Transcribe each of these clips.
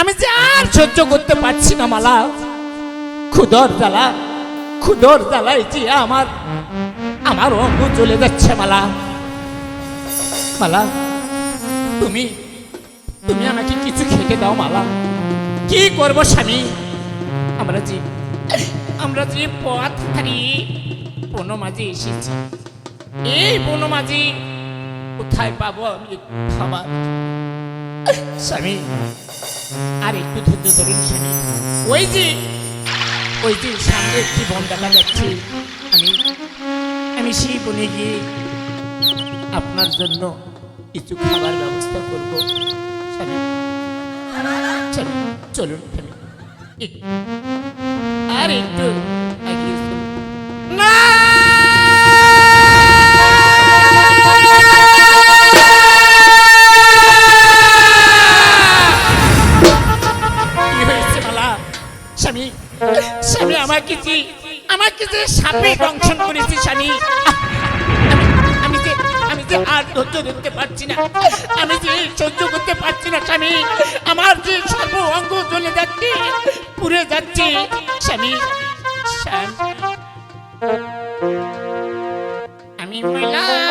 আমি যে আর সহ্য করতে পারছি না, মালা। খুদর জ্বালা, খুদর জ্বালাই যে আমার আমার অঙ্গ চলে যাচ্ছে, মালা। মালা, তুমি তুমি আমাকে কিছু খেতে দাও, মালা। কি করব, স্বামী? আমরা যে আমরা যে পথ হারিয়ে বনমাঝে এসেছি, এই বনমাঝে কোথায় পাবো আমি খাবার? স্বামী আর একটু ধৈর্য ধরুন স্বামী ওই যে ওই যে সামনে একটি বন দেখা যাচ্ছে। আমি আমি সেই বনে গিয়ে আপনার জন্য কিছু খাবার ব্যবস্থা করব। চলুন আর একটু না! সাপে দংশন আমি- যে, আমি যে আর ধৈর্য ধরতে পারছি না। আমি যে সহ্য করতে পারছি না স্বামী আমার যে সর্ব অঙ্গ জ্বলে যাচ্ছে, পুড়ে যাচ্ছে। স্বামী আমি মহিলা।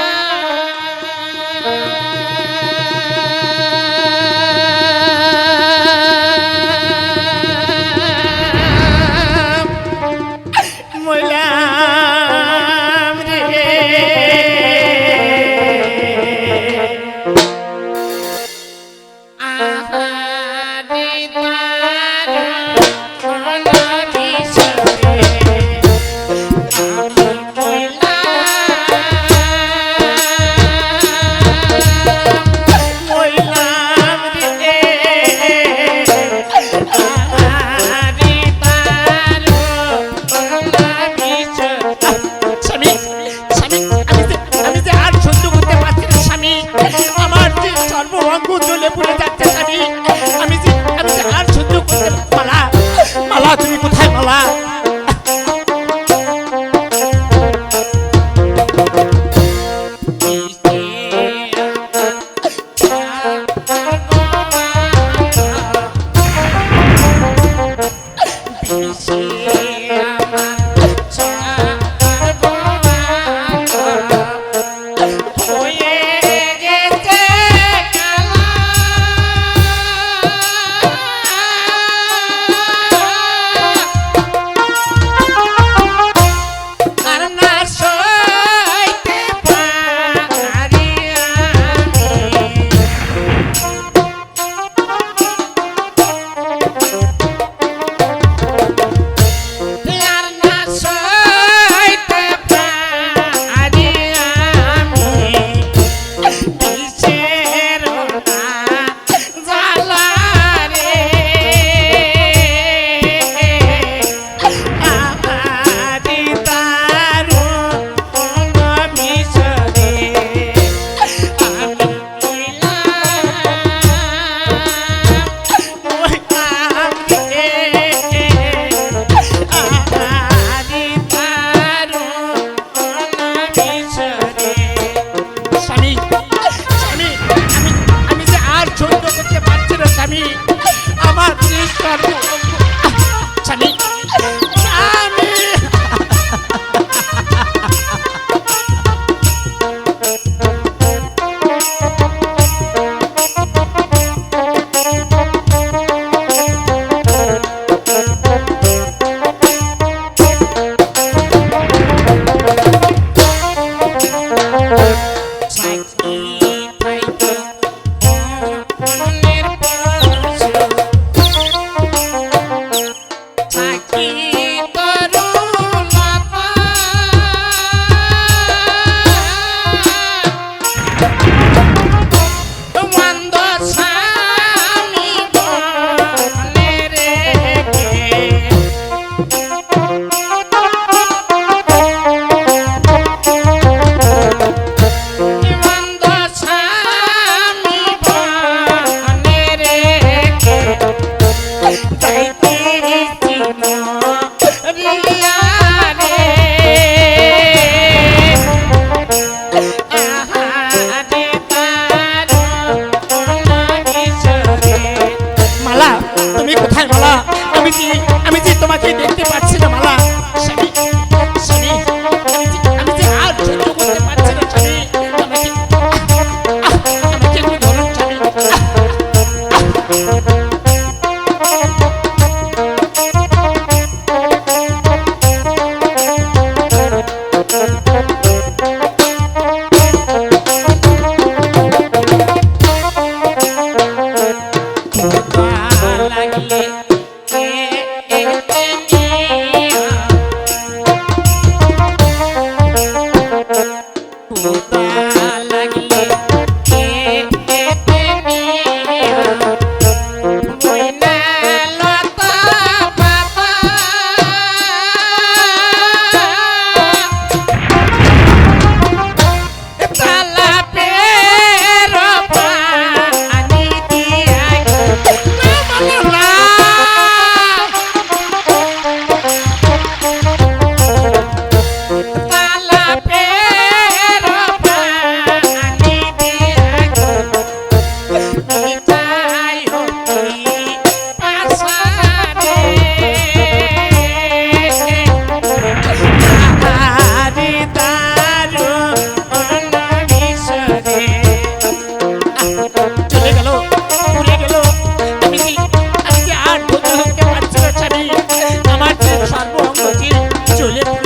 şöyle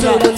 저